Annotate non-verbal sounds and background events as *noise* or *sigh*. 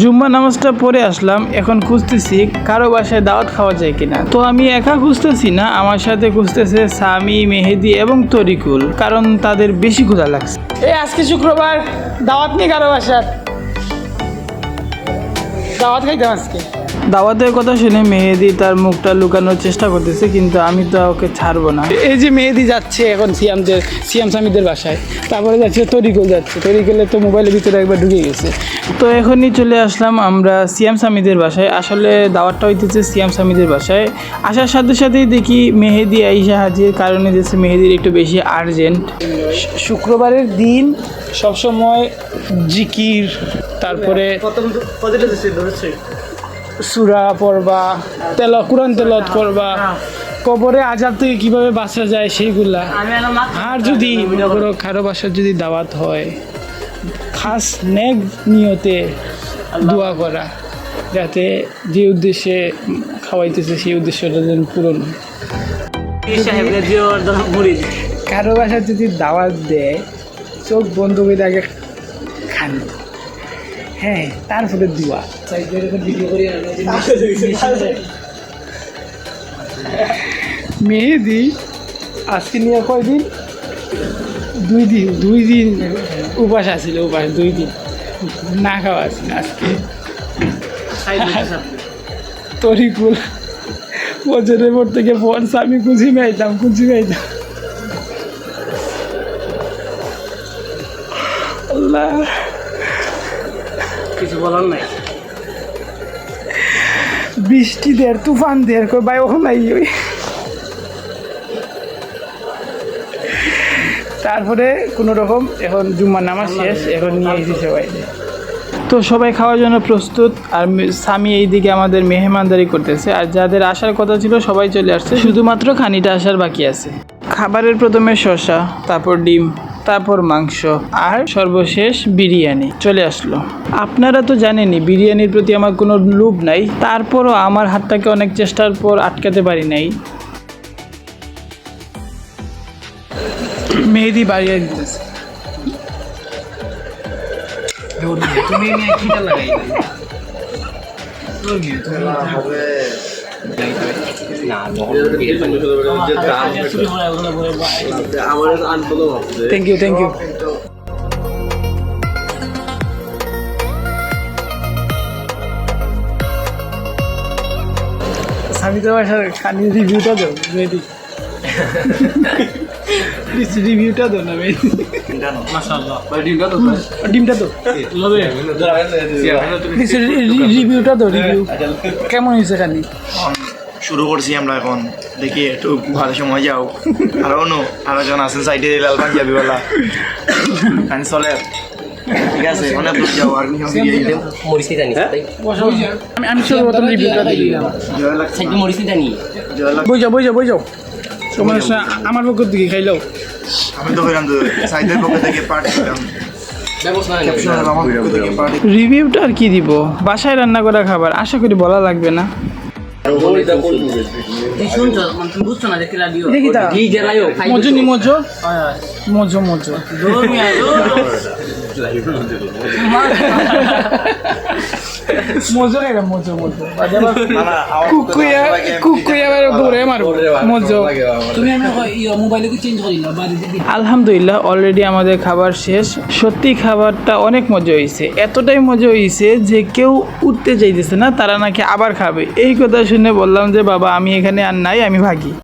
জুম্মা নামাজটা পরে আসলাম, এখন খুঁজতেছি কারও বাসায় দাওয়াত খাওয়া যায় কিনা। তো আমি একা খুঁজতেছি না, আমার সাথে খুঁজতেছে সামি মেহেদি এবং তরিকুল, কারণ তাদের বেশি ক্ষুধা লাগছে। এই আজকে শুক্রবার, দাওয়াত নেই কারও বাসার। দাওয়াত খাইতাম আজকে। দাওয়াতের কথা শুনে মেহেদি তার মুখটা লুকানোর চেষ্টা করতেছে কিন্তু আমি তো ওকে ছাড়বো না। এই যে মেহেদি যাচ্ছে এখন সিয়ামদের সিয়াম স্বামীদের বাসায় তারপরে যাচ্ছে তরিকুল যাচ্ছে তরিকুলে তো মোবাইলের ভিতরে একবার ঢুকে গেছে। তো এখনই চলে আসলাম আমরা সিয়াম স্বামীদের বাসায়। আসলে দাওয়াতটা হইতেছে সিয়াম স্বামীদের বাসায়। আসার সাথে সাথেই দেখি মেহেদি আইসা হাজির কারণে যাচ্ছে মেহেদির একটু বেশি আর্জেন্ট শুক্রবারের দিন সবসময় জিকির তারপরে সুরা পড়বা, তেল কোরআন তেলত করবা, কবরে আজাব থেকে কীভাবে বাঁচা যায় সেইগুলা। আর যদি মনে করো কারও বাসার যদি দাওয়াত হয়, খাস নেক নিয়তে দোয়া করা, যাতে যে উদ্দেশ্যে খাওয়াইতেছে সেই উদ্দেশ্যটা যেন পূরণ কারও বাসায় যদি দাওয়াত দেয়, চোখ বন্ধ করে আগে খান। হ্যাঁ তারপরে দোয়া। মেহেদি আজকে নিয়ে কয়দিন? দুই দিন দুই দিন উপাস আছিল, উপাস, দুই দিন। না খাওয়া আছিল আজকে। তরিকুল বছরের পর থেকে ফোর্স আমি কুচি মাইতাম কুচি মাইতাম আল্লাহ। কিছু বলার নাই। বৃষ্টি দের তুফান দের কই ভাই ওখানে নাই। ওই তারপরে কোনো রকম এখন জুম্মার নামাজ শেষ এখন নিয়ে এসেছি সবাই তো সবাই খাওয়ার জন্য প্রস্তুত আর স্বামী এইদিকে আমাদের মেহমানদারি করতেছে আর যাদের আসার কথা ছিল সবাই চলে আসছে শুধুমাত্র খানিটা আসার বাকি আছে। খাবারের প্রথমে শসা তারপর ডিম। তারপর মাংস আর সর্বশেষ বিরিয়ানি। চলে আসলো। আপনারা তো জানেনই বিরিয়ানির প্রতি আমার কোনো লোভ নাই। তারপরও আমার হাতটাকে অনেক চেষ্টার পর আটকাতে পারি নাই। মেহেদি বাড়িয়ে দিতেছে। তুমি লাগাই থ্যাংক ইউ থ্যাংক ইউ আমি তো বাসার রিভিউটা দেবো রিভিউটা দাও না। মেহেদি ডিমটা তো প্লিজ রিভিউটা দাও রিভিউ কেমন হয়েছে খানি শুরু করছি আমরা এখন। দেখি একটু ভালো সময় যাও। আর অন্য আরও জন আছেন সাইডে লাল পাঞ্জাবি বলা। চলে ঠিক আছে অনেক দূর যাও আর তাই? আমি সর্বপ্রথম রিভিউটা দিলাম জয় লাগ সাইড মরিসি জানি বই যাও বই যাও বই যাও সমস্যা আমার পক্ষ থেকে খাইলাও আমি তো হইলাম তো সাইডের পক্ষ পার্টি দিলাম। থেকে পার্টি রিভিউটা আর কি দিব? বাসায় রান্না করা খাবার আশা করি বলা লাগবে না। দেখি রাডিও দেখি তা। কি *laughs* গেলাইও মজো মজো মজো। মজো মজো এটা মজো মজো কুকুয়া কুকুয়া এবার দৌড়ে মারবো। মজো। তুমি মোবাইলে কি চেঞ্জ করি না বাড়ি দিবি আলহামদুলিল্লাহ অলরেডি আমাদের খাবার শেষ। সত্যি খাবারটা অনেক মজা হয়েছে এতটাই মজা হয়েছে যে কেউ উঠতে চাইতেছে না তারা নাকি আবার খাবে। এই কথা শুনে বললাম যে বাবা আমি এখানে আর নাই আমি ভাগি।